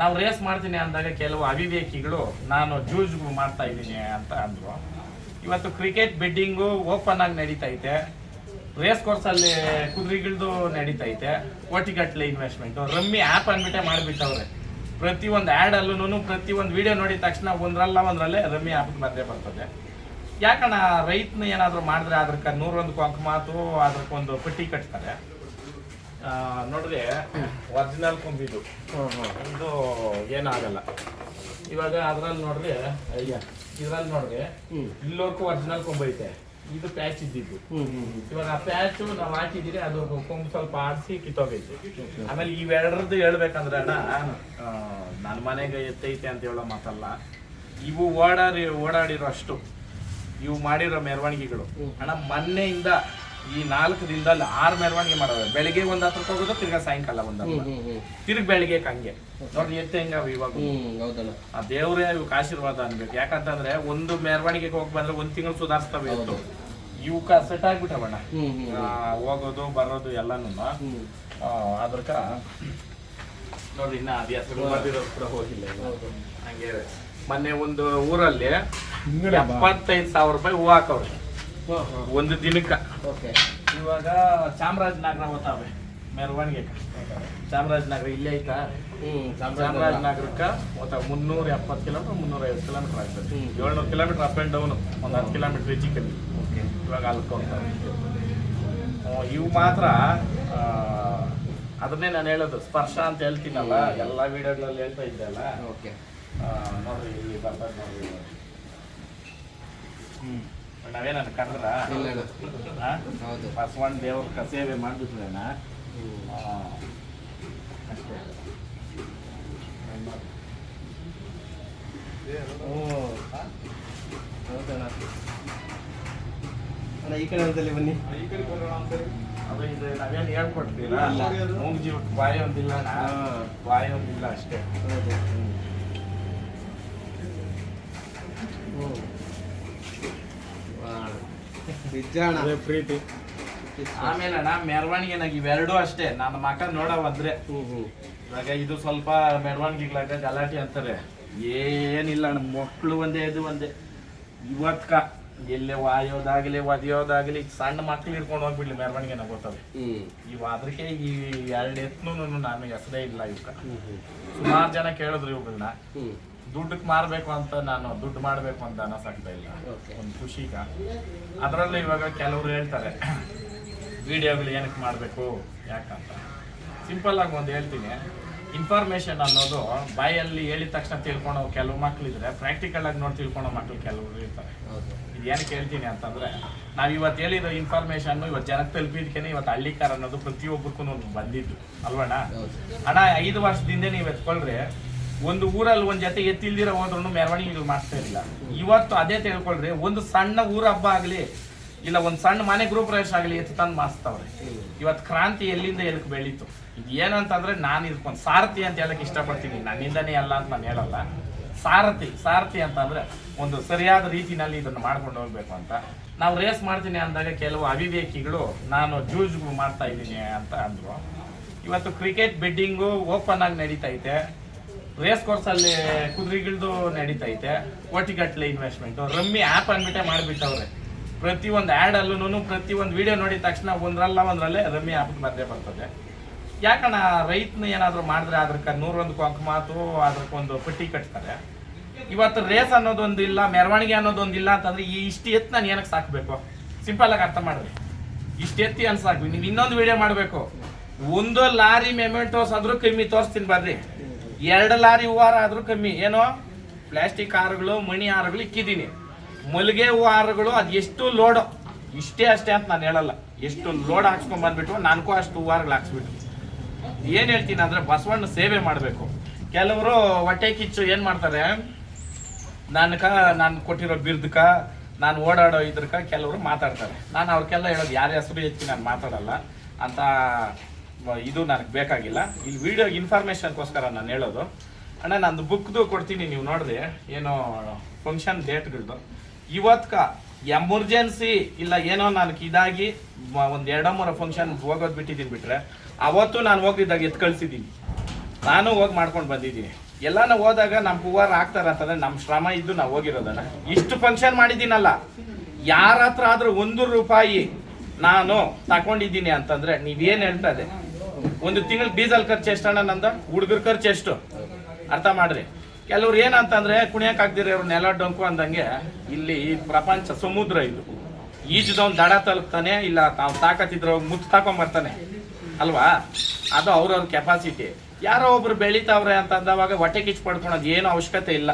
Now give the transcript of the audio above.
ನಾವು ರೇಸ್ ಮಾಡ್ತೀನಿ ಅಂದಾಗ ಕೆಲವು ಅವಿವೇಕಿಗಳು, ನಾನು ಜೂಜ್ ಮಾಡ್ತಾ ಇದ್ದೀನಿ ಅಂತ ಅಂದ್ರು. ಇವತ್ತು ಕ್ರಿಕೆಟ್ ಬೆಡ್ಡಿಂಗು ಓಪನ್ ಆಗಿ ನಡೀತೈತೆ. ರೇಸ್ ಕೋರ್ಸಲ್ಲಿ ಕುದುರೆಗಳದು ನಡೀತೈತೆ. ಕೋಟಿಗಟ್ಟಲೆ ಇನ್ವೆಸ್ಟ್ಮೆಂಟ್ ರಮ್ಮಿ ಆ್ಯಪ್ ಅಂದ್ಬಿಟ್ಟೆ ಮಾಡಿಬಿಟ್ಟವ್ರೆ. ಪ್ರತಿ ಒಂದು ಆ್ಯಡಲ್ಲೂ ಪ್ರತಿ ಒಂದು ವಿಡಿಯೋ ನೋಡಿದ ತಕ್ಷಣ ಒಂದರಲ್ಲ ಒಂದರಲ್ಲೇ ರಮ್ಮಿ ಆ್ಯಪ್ ಮಧ್ಯೆ ಬರ್ತದೆ. ಯಾಕಣ್ಣ, ರೈತನ ಏನಾದರೂ ಮಾಡಿದ್ರೆ ಅದಕ್ಕೆ ನೂರೊಂದು ಕೊಂಕ ಮಾತು ಅದಕ್ಕೊಂದು ಪಟ್ಟಿ ಕಟ್ತಾರೆ. ನೋಡ್ರಿ ಒರಿಜಿನಲ್ ಕೊಂಬಿದು ಇದು. ಏನಾಗಲ್ಲ. ಇವಾಗ ಅದ್ರಲ್ಲಿ ನೋಡ್ರಿ ಇದ್ರಲ್ಲಿ ನೋಡ್ರಿ, ಇಲ್ಲೋರ್ಕು ಒರಿಜಿನಲ್ ಕೊಂಬೈತೆ ಇದು ಪ್ಯಾಚ್ ಇದ್ದಿದ್ದು. ಇವಾಗ ಆ ಪ್ಯಾಚ್ ನಾವು ಹಾಕಿದಿರಿ ಅದು ಕೊಂಬು ಸ್ವಲ್ಪ ಆಡಿಸಿ ಕಿತ್ತೋಗೈತೆ. ಆಮೇಲೆ ಇವೆರಡರದ್ದು ಹೇಳ್ಬೇಕಂದ್ರೆ ಅಣ್ಣ ನನ್ನ ಮನೆಗೆ ಎತ್ತೈತೆ ಅಂತ ಹೇಳೋ ಮಾತಲ್ಲ. ಇವು ಓಡಾಡಿ ಓಡಾಡಿರೋ ಅಷ್ಟು ಇವು ಮಾಡಿರೋ ಮೆರವಣಿಗೆಗಳು. ಅಣ್ಣ, ಮೊನ್ನೆಯಿಂದ ಈ ನಾಲ್ಕು ದಿನದಲ್ಲಿ ಆರು ಮೆರವಣಿಗೆ ಮಾಡೋದು. ಬೆಳಿಗ್ಗೆ ಒಂದ್ ಹತ್ರಕ್ಕೆ ಹೋಗೋದು ತಿರ್ಗಾ ಸಾಯಂಕಾಲ ಒಂದ್ ತಿರ್ಗ ಬೆಳಿಗ್ಗೆ ಹಂಗೆ ನೋಡ್ರಿ ಎತ್ತೆ ಹೆಂಗ ಇವಾಗ. ಹೌದಲ್ಲ. ಆ ದೇವ್ರೇ ಇವಕ್ಕೆ ಆಶೀರ್ವಾದ ಅನ್ಬೇಕು. ಯಾಕಂತಂದ್ರೆ ಒಂದು ಮೆರವಣಿಗೆಗೆ ಹೋಗಿ ಬಂದ್ರೆ ಒಂದ್ ತಿಂಗಳು ಸುಧಾರಿಸ್ತವೆ ಇತ್ತು ಇವಕ್ಕ ಸೆಟ್ ಆಗ್ಬಿಟ್ಟವಣ್ಣ. ಆ, ಹೋಗೋದು ಬರೋದು ಎಲ್ಲಾನು. ಅದ್ರಕ ನೋಡ್ರಿ ಇನ್ನ ಬರ್ದಿರೋದು ಕೂಡ ಹೋಗಿಲ್ಲ. ಹಂಗೆ. ಮೊನ್ನೆ ಒಂದು ಊರಲ್ಲಿ ಎಪ್ಪತ್ತೈದು ಸಾವಿರ ರೂಪಾಯಿ ಹೂ ಹಾಕವ್ರೆ. ಒಂದು ದಿನಕ್ಕ. ಓಕೆ. ಇವಾಗ ಚಾಮರಾಜನಗರ ಹೋತಾವೆ ಮೆರವಣಿಗೆ ಚಾಮರಾಜನಗರ ಇಲ್ಲೇ ಐತಾ? ಚಾಮರಾಜನಗರಕ್ಕ ಹೋತಾವ ಮುನ್ನೂರ ಎಪ್ಪತ್ತು ಕಿಲೋಮೀಟರ್ ಮುನ್ನೂರ ಐವತ್ತು ಕಿಲೋಮೀಟರ್ ಆಗ್ತದೆ. ಏಳ್ನೂರು ಕಿಲೋಮೀಟರ್ ಅಪ್ ಆ್ಯಂಡ್ ಡೌನ್. ಒಂದು ಹತ್ತು ಕಿಲೋಮೀಟರ್ ಹೆಚ್ಚಿಕಲ್ಲಿ ಓಕೆ. ಇವಾಗ ಅಲ್ಕ ಇವು ಮಾತ್ರ ಅದನ್ನೇ ನಾನು ಹೇಳೋದು. ಸ್ಪರ್ಶ ಅಂತ ಹೇಳ್ತೀನಲ್ಲ ಎಲ್ಲ ವಿಡಿಯೋಗಳಲ್ಲಿ ಹೇಳ್ತಾ ಇದ್ದೆ ಅಲ್ಲ. ಓಕೆ. ನೋಡ್ರಿ ಇಲ್ಲಿ ಬರ್ತದೆ ನೋಡ್ರಿ. ಹ್ಮ್. ನಾವೇನನ್ನ ಕರೆದ್ರ. ಹೌದು. ಬಸವಣ್ಣ ದೇವ್ರ ಸೇವೆ ಮಾಡ್ಬಿಟ್ರೇನ. ಅಷ್ಟೇ. ಅಣ್ಣ ಈ ಕಡೆ ಒಂದ್ಸಲಿ ಬನ್ನಿ. ಅದು ಇದು ನಾವೇನು ಹೇಳ್ಕೊಡ್ತೀರಾ? ಇಲ್ಲ. ಮೂಗ್ ಜೀವಕ್ಕೆ ಬಾಯಿ ಒಂದಿಲ್ಲ. ಬಾಯಿ ಒಂದಿಲ್ಲ ಅಷ್ಟೇ. ಹೌದು. ನಿಜ ಪ್ರೀತಿ. ಆಮೇಲೆ ಅಣ್ಣ ಮೆರವಣಿಗೆನಾಗ ಇವೆರಡೂ ಅಷ್ಟೇ. ನನ್ನ ಮಕ ನೋಡವಂದ್ರೆ ಇವಾಗ ಇದು ಸ್ವಲ್ಪ ಮೆರವಣಿಗೆಗಳಾಗ ಗಲಾಟೆ ಅಂತಾರೆ. ಏನಿಲ್ಲ ಅಣ್ಣ ಮಕ್ಕಳು ಒಂದೇ ಇದು ಒಂದೇ. ಇವತ್ಕ ಎಲ್ಲೇ ವಾಯೋದಾಗಲಿ ಒದಿಯೋದಾಗಲಿ ಸಣ್ಣ ಮಕ್ಳು ಹಿಡ್ಕೊಂಡು ಹೋಗ್ಬಿಡ್ಲಿ ಮೆರವಣಿಗೆನ ಗೊತ್ತದೆ ಈ ಇವು ಅದಕ್ಕೆ ಈ ಎರಡು ಎತ್ನು ನಾನು ಹೆಸರೇ ಇಲ್ಲ ಇವಕ್ಕ. ಸುಮಾರು ಜನ ಕೇಳಿದ್ರು ಇವುಗಳನ್ನ ದುಡ್ಡಕ್ ದುಡ್ಡಕ್ಕೆ ಮಾರಬೇಕು ಅಂತ ನಾನು ದುಡ್ಡು ಮಾಡಬೇಕು ಅಂತ ಅನಿಸಾಗ್ತಾ ಇಲ್ಲ. ಒಂದು ಖುಷಿಗ ಅದರಲ್ಲೂ ಇವಾಗ ಕೆಲವರು ಹೇಳ್ತಾರೆ ವಿಡಿಯೋಗಳು ಏನಕ್ಕೆ ಮಾಡಬೇಕು? ಯಾಕಂತ. ಸಿಂಪಲ್ ಆಗಿ ಒಂದು ಹೇಳ್ತೀನಿ. ಇನ್ಫಾರ್ಮೇಶನ್ ಅನ್ನೋದು ಬಾಯಲ್ಲಿ ಹೇಳಿದ ತಕ್ಷಣ ತಿಳ್ಕೊಳೋ ಕೆಲವು ಮಕ್ಳಿದ್ರೆ ಪ್ರಾಕ್ಟಿಕಲ್ ಆಗಿ ನೋಡಿ ತಿಳ್ಕೊಳೋ ಮಕ್ಳು ಕೆಲವರು ಇರ್ತಾರೆ. ಇದು ಏನಕ್ಕೆ ಹೇಳ್ತೀನಿ ಅಂತಂದ್ರೆ ನಾವು ಇವತ್ತು ಹೇಳಿರೋ ಇನ್ಫಾರ್ಮೇಶನ್ ಇವತ್ತು ಜನಕ್ಕೆ ತಲುಪಿದ್ಕೇನೆ ಇವತ್ತು ಹಳ್ಳಿಕಾರ ಅನ್ನೋದು ಪ್ರತಿಯೊಬ್ಬರಿಗೂ ಒಂದು ಬಂದಿದ್ದು. ಅಲ್ವಣ್ಣ? ಹಣ ಅಣ್ಣ ಐದು ವರ್ಷದಿಂದ ನೀವು ಎತ್ಕೊಳ್ರಿ. ಒಂದು ಊರಲ್ಲಿ ಒಂದ್ ಜೊತೆ ಎತ್ತಿಲ್ದಿರ ಹೋದ್ರು ಮೆರವಣಿಗೆ ಮಾಡ್ತಾ ಇರಲಿಲ್ಲ. ಇವತ್ತು ಅದೇ ತಿಳ್ಕೊಳ್ರಿ ಒಂದು ಸಣ್ಣ ಊರ ಹಬ್ಬ ಆಗ್ಲಿ ಇಲ್ಲ, ಒಂದು ಸಣ್ಣ ಮನೆ ಗ್ರೂಪ್ ಪ್ರವೇಶ ಆಗಲಿ ಎತ್ತು ತಂದು ಮಾಸ್ತವ್ರೆ. ಇವತ್ತು ಕ್ರಾಂತಿ ಎಲ್ಲಿಂದ ಎದಕ್ಕೆ ಬೆಳೀತು? ಇದು ಏನಂತಂದ್ರೆ ನಾನು ಇದಕ್ಕೊಂದು ಸಾರಥಿ ಅಂತ ಹೇಳಕ್ ಇಷ್ಟಪಡ್ತೀನಿ. ನನ್ನಿಂದನೇ ಅಲ್ಲ ಅಂತ ನಾನು ಹೇಳಲ್ಲ. ಸಾರಥಿ ಸಾರಥಿ ಅಂತಂದ್ರೆ ಒಂದು ಸರಿಯಾದ ರೀತಿನಲ್ಲಿ ಇದನ್ನು ಮಾಡ್ಕೊಂಡು ಹೋಗ್ಬೇಕು ಅಂತ. ನಾವು ರೇಸ್ ಮಾಡ್ತೀನಿ ಅಂದಾಗ ಕೆಲವು ಅವಿವೇಕಿಗಳು, ನಾನು ಜೂಜ್ ಮಾಡ್ತಾ ಇದ್ದೀನಿ ಅಂತ ಅಂದ್ರು. ಇವತ್ತು ಕ್ರಿಕೆಟ್ ಬೆಡ್ಡಿಂಗು ಓಪನ್ ಆಗಿ ನಡೀತೈತೆ. ರೇಸ್ ಕೋರ್ಸಲ್ಲಿ ಕುದುರೆಗಿಳ್ದು ನಡೀತೈತೆ. ಒಟ್ಟಿಗಟ್ಟಲೆ ಇನ್ವೆಸ್ಟ್ಮೆಂಟ್ ರಮ್ಮಿ ಆ್ಯಪ್ ಅಂದ್ಬಿಟ್ಟೆ ಮಾಡಿಬಿಟ್ಟವ್ರೆ. ಪ್ರತಿ ಒಂದು ಆ್ಯಡಲ್ಲೂ ಪ್ರತಿ ಒಂದು ವಿಡಿಯೋ ನೋಡಿದ ತಕ್ಷಣ ಒಂದ್ರಲ್ಲ ಒಂದ್ರಲ್ಲೇ ರಮ್ಯ ಆ್ಯಪ್ ಬಂದೇ ಬರ್ತದೆ. ಯಾಕಣ್ಣ ರೈತನ ಏನಾದರೂ ಮಾಡಿದ್ರೆ ಅದಕ್ಕೆ ನೂರೊಂದು ಕೊಂಕ ಮಾತು ಅದಕ್ಕೊಂದು ಪಟ್ಟಿ ಕಟ್ತಾರೆ. ಇವತ್ತು ರೇಸ್ ಅನ್ನೋದೊಂದು ಇಲ್ಲ, ಮೆರವಣಿಗೆ ಅನ್ನೋದೊಂದು ಇಲ್ಲ ಅಂತಂದ್ರೆ ಈ ಇಷ್ಟು ಎತ್ತು ನಾನು ಏನಕ್ಕೆ ಸಾಕಬೇಕು? ಸಿಂಪಲ್ ಆಗಿ ಅರ್ಥ ಮಾಡ್ರಿ. ಇಷ್ಟು ಎತ್ತಿ ಅನ್ ಸಾಕು ನೀವು ಇನ್ನೊಂದು ವಿಡಿಯೋ ಮಾಡಬೇಕು. ಒಂದು ಲಾರಿ ಮೆಮೆಂಟೋಸ್ ಆದರೂ ಕಮ್ಮಿ ತೋರಿಸ್ತೀನಿ ಬರ್ರಿ. ಎರಡು ಲಾರಿ ಹೂವಾರ ಆದರೂ ಕಮ್ಮಿ. ಏನೋ? ಪ್ಲಾಸ್ಟಿಕ್ ಹಾರಗಳು ಮಣಿ ಹಾರಗಳು ಇಕ್ಕಿದ್ದೀನಿ. ಮಲ್ಲಿಗೆ ವಾರಗಳು ಅದು ಎಷ್ಟು ಲೋಡು? ಇಷ್ಟೇ ಅಷ್ಟೇ ಅಂತ ನಾನು ಹೇಳಲ್ಲ. ಎಷ್ಟು ಲೋಡ್ ಹಾಕ್ಸ್ಕೊಂಡ್ ಬಂದ್ಬಿಟ್ಟು ನಾಲ್ಕು ಅಷ್ಟು ಹೂವಾರಗಳು ಹಾಕ್ಸ್ಬಿಟ್ಟು ಏನು ಹೇಳ್ತೀನಿ ಅಂದ್ರೆ ಬಸವಣ್ಣ ಸೇವೆ ಮಾಡಬೇಕು. ಕೆಲವರು ಹೊಟ್ಟೆ ಕಿಚ್ಚು ಏನು ಮಾಡ್ತಾರೆ? ನನ್ಕ ನಾನು ಕೊಟ್ಟಿರೋ ಬಿರ್ದಕ, ನಾನು ಓಡಾಡೋ ಇದ್ರಕ ಕೆಲವರು ಮಾತಾಡ್ತಾರೆ. ನಾನು ಅವ್ರಿಗೆಲ್ಲ ಹೇಳೋದು ಯಾರ ಹೆಸರು ಹೆಚ್ಚಿ ನಾನು ಮಾತಾಡಲ್ಲ. ಅಂತ ಇದು ನನಗೆ ಬೇಕಾಗಿಲ್ಲ. ಇಲ್ಲಿ ವಿಡಿಯೋ ಇನ್ಫಾರ್ಮೇಶನ್ಗೋಸ್ಕರ ನಾನು ಹೇಳೋದು. ಅಣ್ಣ, ನಂದು ಬುಕ್ದು ಕೊಡ್ತೀನಿ, ನೀವು ನೋಡಿದೆ. ಏನೋ ಫಂಕ್ಷನ್ ಡೇಟ್ಗಳದ್ದು ಇವತ್ಕ ಎಮರ್ಜೆನ್ಸಿ ಇಲ್ಲ ಏನೋ ನನಗೆ ಇದಾಗಿ ಒಂದು ಎರಡೋ ಮೂರೋ ಫಂಕ್ಷನ್ ಹೋಗೋದು ಬಿಟ್ಟಿದ್ದೀನಿ ಬಿಟ್ರೆ, ಅವತ್ತು ನಾನು ಹೋಗಿದ್ದಾಗ ಎತ್ ಕಳಿಸಿದ್ದೀನಿ ನಾನು ಹೋಗಿ ಮಾಡ್ಕೊಂಡು ಬಂದಿದ್ದೀನಿ ಎಲ್ಲಾನು ಹೋದಾಗ ನಮ್ಮ ಹೂವಾರ ಹಾಕ್ತಾರ ಅಂತಂದ್ರೆ ನಮ್ಮ ಶ್ರಮ ಇದ್ದು ನಾವು ಹೋಗಿರೋದನ್ನ ಇಷ್ಟು ಫಂಕ್ಷನ್ ಮಾಡಿದ್ದೀನಲ್ಲ ಯಾರ ಹತ್ರ ಆದರೂ ಒಂದು ರೂಪಾಯಿ ನಾನು ತಗೊಂಡಿದ್ದೀನಿ ಅಂತಂದ್ರೆ ನೀವೇನ್ ಹೇಳ್ತಾ ಇದೆ ಒಂದು ತಿಂಗಳು ಡೀಸೆಲ್ ಖರ್ಚು ಎಷ್ಟು ಅಣ್ಣ ನಂದು? ಹುಡುಗರ ಖರ್ಚು ಎಷ್ಟು? ಅರ್ಥ ಮಾಡ್ರಿ. ಕೆಲವ್ರು ಏನಂತಂದ್ರೆ ಕುಣಿಯಕ್ ಆಗ್ದಿರ ನೆಲ ಡೊಂಕು ಅಂದಂಗೆ ಇಲ್ಲಿ ಪ್ರಪಂಚ ಸಮುದ್ರ ಇದು. ಈಜುದವ್ನು ದಡ ತಲುಪ್ತಾನೆ, ಇಲ್ಲ ತಾವು ತಾಕತ್ತಿದ್ರೆ ಮುತ್ತು ತಾಕೊಂಬರ್ತಾನೆ ಅಲ್ವಾ? ಅದು ಅವ್ರವ್ರ ಕೆಪಾಸಿಟಿ ಯಾರೋ ಒಬ್ರು ಬೆಳಿತಾವ್ರೆ ಅಂತ ಅಂದವಾಗ ಹೊಟ್ಟೆ ಕಿಚ್ಚು ಪಡ್ಕೊಳೋದು ಏನು ಅವಶ್ಯಕತೆ ಇಲ್ಲ.